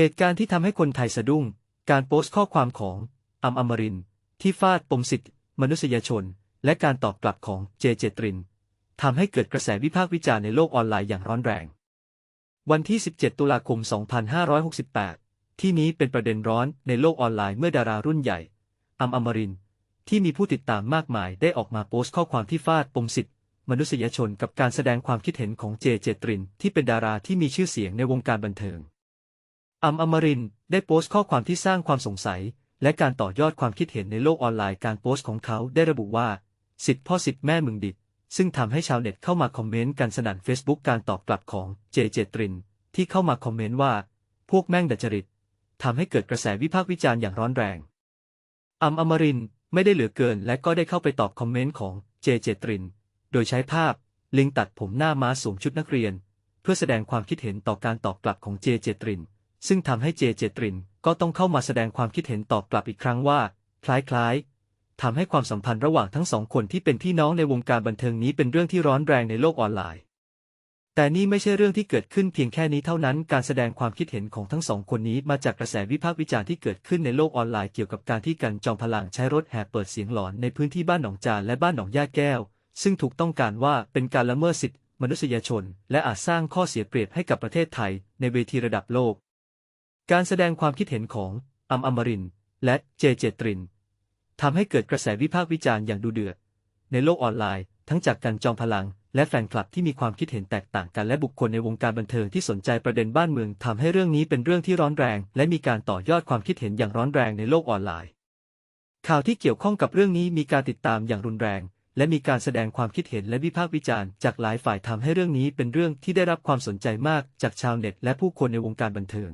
เหตุการณ์ที่ทำให้คนไทยสะดุ้ง การโพสต์ข้อความของอัมอมรินที่ฟาดปมสิทธิมนุษยชน และการตอบกลับของเจเจตรินทำให้เกิดกระแสวิพากษ์วิจารณ์ในโลกออนไลน์อย่างร้อนแรง วันที่ 17 ตุลาคม 2568 ที่นี้เป็นประเด็นร้อนในโลกออนไลน์เมื่อดารารุ่นใหญ่อัมอมรินที่มีผู้ติดตามมากมายได้ออกมาโพสต์ข้อความที่ฟาดปมสิทธิมนุษยชนกับการแสดงความคิดเห็นของเจเจตรินที่เป็นดาราที่มีชื่อเสียงในวงการบันเทิง อัมอมรินได้โพสต์ข้อความที่สร้างความสงสัย และการต่อยอดความคิดเห็นในโลกออนไลน์การโพสต์ของเขาได้ระบุว่า สิทธิพ่อสิทธิแม่มึงดิด ซึ่งทำให้ชาวเน็ตเข้ามาคอมเมนต์กันสนั่น Facebook การตอบกลับของเจเจตริน ที่เข้ามาคอมเมนต์ว่า พวกแม่งดัดจริตทำให้เกิดกระแสวิพากษ์วิจารณ์อย่างร้อนแรงอัมอมรินไม่ได้เหลือเกินและก็ได้เข้าไปตอบคอมเมนต์ของเจเจตริน โดยใช้ภาพ ลิงตัดผมหน้าม้าสวมชุดนักเรียน เพื่อแสดงความคิดเห็นต่อการตอบกลับของเจเจตริน ซึ่งทำให้เจเจตรินก็ต้องเข้ามาแสดงความคิดเห็นตอบกลับอีกครั้งว่า คล้ายๆทำให้ความสัมพันธ์ระหว่างทั้งสองคนที่เป็นพี่น้องในวงการบันเทิงนี้เป็นเรื่องที่ร้อนแรงในโลกออนไลน์ แต่นี่ไม่ใช่เรื่องที่เกิดขึ้นเพียงแค่นี้เท่านั้น การแสดงความคิดเห็นของทั้งสองคนนี้มาจากกระแสวิพากษ์วิจารณ์ที่เกิดขึ้นในโลกออนไลน์เกี่ยวกับการที่กันจอมพลังใช้รถแห่เปิดเสียงหลอนในพื้นที่บ้านหนองจานและบ้านหนองย่าแก้ว ซึ่งถูกต้องการว่าเป็นการละเมิดสิทธิมนุษยชน และอาจสร้างข้อเสียเปรียบให้กับประเทศไทยในเวทีระดับโลก การแสดงความคิดเห็นของอัมอมรินและเจเจตรินทำให้เกิดกระแสวิพากษ์วิจารณ์อย่างดุเดือด ในโลกออนไลน์ ทั้งจากกันจอมพลัง และแฟนคลับที่มีความคิดเห็นแตกต่างกันและบุคคลในวงการบันเทิงที่สนใจประเด็นบ้านเมืองทำให้เรื่องนี้เป็นเรื่องที่ร้อนแรง และมีการต่อยอดความคิดเห็นอย่างร้อนแรงในโลกออนไลน์ ข่าวที่เกี่ยวข้องกับเรื่องนี้มีการติดตามอย่างรุนแรง และมีการแสดงความคิดเห็นและวิพากษ์วิจารณ์จากหลายฝ่ายทำให้เรื่องนี้เป็นเรื่องที่ได้รับความสนใจมากจากชาวเน็ต และผู้คนในวงการบันเทิง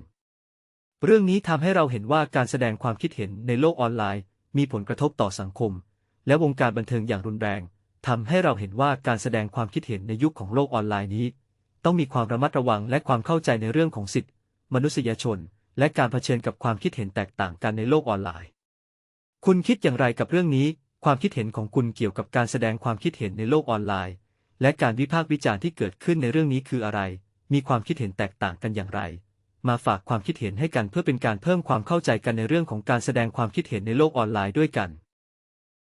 เรื่องนี้ทำให้เราเห็นว่าการแสดงความคิดเห็นในโลกออนไลน์ มีผลกระทบต่อสังคม และวงการบันเทิงอย่างรุนแรงทำให้เราเห็นว่าการแสดงความคิดเห็นในยุคของโลกออนไลน์นี้ ต้องมีความระมัดระวังและความเข้าใจในเรื่องของสิทธิมนุษยชน และการเผชิญกับความคิดเห็นแตกต่างกันในโลกออนไลน์ คุณคิดอย่างไรกับเรื่องนี้ ความคิดเห็นของคุณเกี่ยวกับการแสดงความคิดเห็นในโลกออนไลน์ และการวิพากษ์วิจารณ์ที่เกิดขึ้นในเรื่องนี้คืออะไร มีความคิดเห็นแตกต่างกันอย่างไร มาฝากความคิดเห็นให้กันเพื่อเป็นการเพิ่มความเข้าใจกันในเรื่องของการแสดงความคิดเห็นในโลกออนไลน์ด้วยกัน